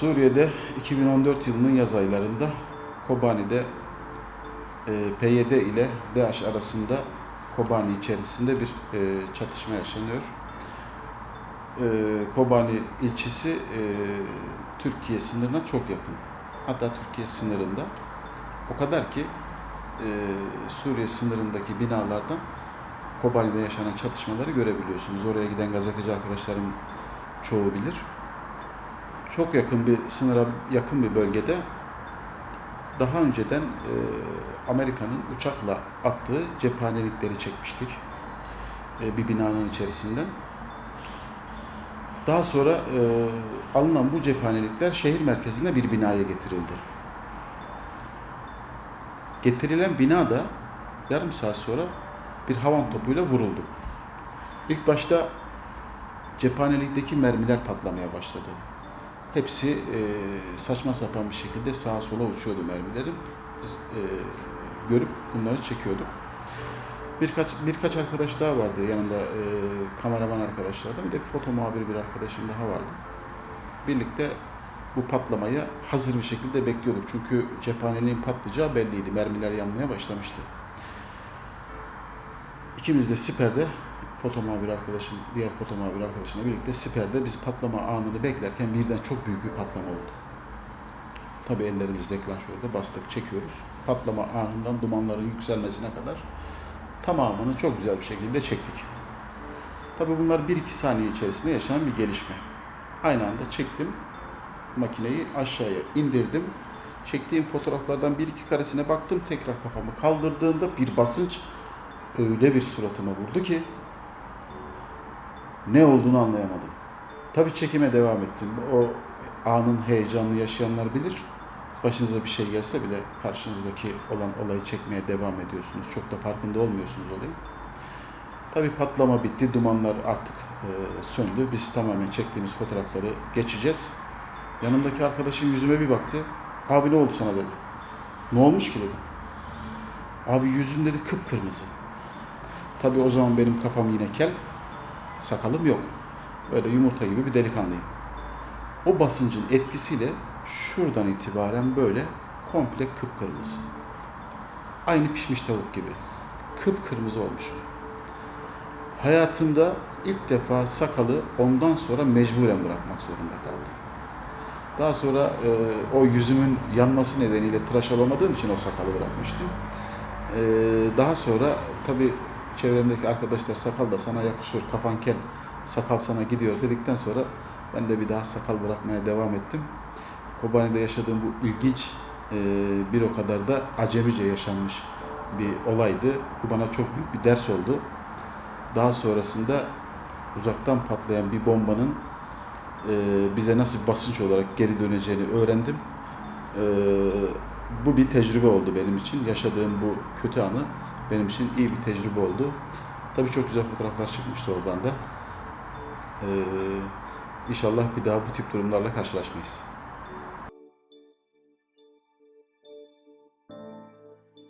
Suriye'de 2014 yılının yaz aylarında Kobani'de e, PYD ile DAEŞ arasında Kobani içerisinde bir e, çatışma yaşanıyor. E, Kobani ilçesi e, Türkiye sınırına çok yakın. Hatta Türkiye sınırında. O kadar ki e, Suriye sınırındaki binalardan Kobani'de yaşanan çatışmaları görebiliyorsunuz. Oraya giden gazeteci arkadaşlarım çoğu bilir. Çok yakın bir sınıra yakın bir bölgede daha önceden e, Amerika'nın uçakla attığı cephanelikleri çekmiştik. E, bir binanın içerisinden. Daha sonra e, alınan bu cephanelikler şehir merkezinde bir binaya getirildi. Getirilen bina da yarım saat sonra bir havan topuyla vuruldu. İlk başta cephanelikteki mermiler patlamaya başladı. Hepsi e, saçma sapan bir şekilde sağa sola uçuyordu mermilerin. Biz e, görüp bunları çekiyorduk. Birkaç birkaç arkadaş daha vardı yanımda e, kameraman arkadaşlardan bir de foto muhabiri bir arkadaşım daha vardı. Birlikte bu patlamaya hazır bir şekilde bekliyorduk. Çünkü cephaneliğin patlayacağı belliydi. Mermiler yanmaya başlamıştı. İkimiz de siperde foto muhabir arkadaşım, diğer foto muhabir arkadaşımla birlikte siperde biz patlama anını beklerken birden çok büyük bir patlama oldu. Tabii ellerimizde deklanşörde bastık, çekiyoruz. Patlama anından dumanların yükselmesine kadar tamamını çok güzel bir şekilde çektik. Tabii bunlar 1-2 saniye içerisinde yaşanan bir gelişme. Aynı anda çektim, makineyi aşağıya indirdim. Çektiğim fotoğraflardan bir iki karesine baktım. Tekrar kafamı kaldırdığımda bir basınç öyle bir suratıma vurdu ki ne olduğunu anlayamadım. Tabii çekime devam ettim. O anın heyecanını yaşayanlar bilir. Başınıza bir şey gelse bile karşınızdaki olan olayı çekmeye devam ediyorsunuz. Çok da farkında olmuyorsunuz olayın. Tabii patlama bitti, dumanlar artık e, söndü. Biz tamamen çektiğimiz fotoğrafları geçeceğiz. Yanımdaki arkadaşım yüzüme bir baktı. Abi ne oldu sana dedi. Ne olmuş ki dedim. Abi yüzün dedi kıpkırmızı. Tabii o zaman benim kafam yine kel. Sakalım yok. Böyle yumurta gibi bir delikanlıyım. O basıncın etkisiyle şuradan itibaren böyle komple kıpkırmızı. Aynı pişmiş tavuk gibi. Kıpkırmızı olmuş. Hayatımda ilk defa sakalı ondan sonra mecburen bırakmak zorunda kaldım. Daha sonra e, o yüzümün yanması nedeniyle tıraş olamadığım için o sakalı bırakmıştım. E, daha sonra tabii çevremdeki arkadaşlar sakal da sana yakışıyor, kafan kel, sakal sana gidiyor dedikten sonra ben de bir daha sakal bırakmaya devam ettim. Kobani'de yaşadığım bu ilginç, e, bir o kadar da acemice yaşanmış bir olaydı. Bu bana çok büyük bir ders oldu. Daha sonrasında uzaktan patlayan bir bombanın e, bize nasıl basınç olarak geri döneceğini öğrendim. E, bu bir tecrübe oldu benim için. Yaşadığım bu kötü anı benim için iyi bir tecrübe oldu. Tabii çok güzel fotoğraflar çıkmıştı oradan da. E, inşallah bir daha bu tip durumlarla karşılaşmayız.